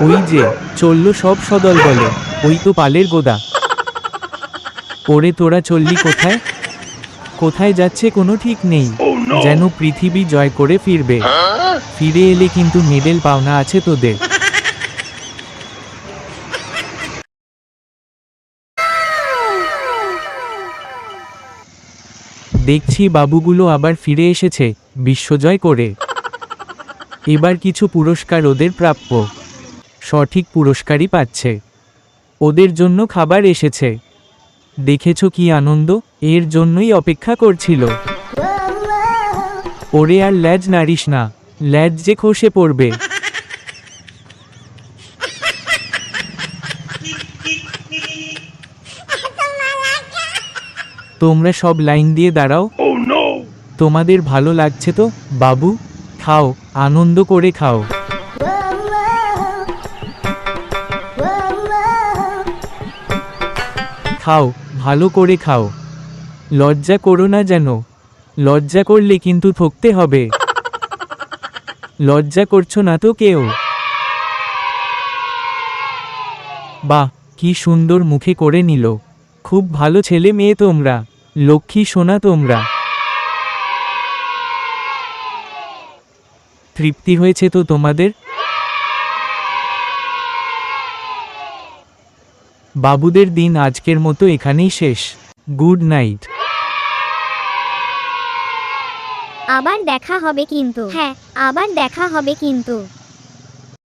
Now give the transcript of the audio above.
ওই যে চলল সব সদল বলে ওই তো পালের গোদা। ওরে তোরা চললি কোথায়? কোথায় যাচ্ছে কোনো ঠিক নেই যেন পৃথিবী জয় করে ফিরবে। ফিরে এলে কিন্তু মেডেল পাওনা আছে তোদের। দেখছি বাবুগুলো আবার ফিরে এসেছে বিশ্বজয় করে। এবার কিছু পুরস্কার ওদের প্রাপ্য। সঠিক পুরস্কারই পাচ্ছে। ওদের জন্য খাবার এসেছে। দেখেছ কি আনন্দ? এর জন্যই অপেক্ষা করছিল। ওরে আর ল্যাজ নাড়িস না। ল্যাজ যে খসে পড়বে। তোমরা সব লাইন দিয়ে দাঁড়াও। তোমাদের ভালো লাগছে তো? বাবু খাও আনন্দ করে খাও। খাও, ভালো করে খাও। লজ্জা করো না যেন। লজ্জা করলে কিন্তু থকতে হবে। লজ্জা করছ না তো কেউ? বাহ, কি সুন্দর মুখে করে নিল। খুব ভালো ছেলে মেয়ে তোমরা। লক্ষ্মী সোনা তোমরা। তৃপ্তি হয়েছে তো তোমাদের? বাবুদের দিন আজকের মতো এখানেই শেষ। Good night. আবার দেখা হবে কিন্তু। হ্যাঁ আবার দেখা হবে কিন্তু।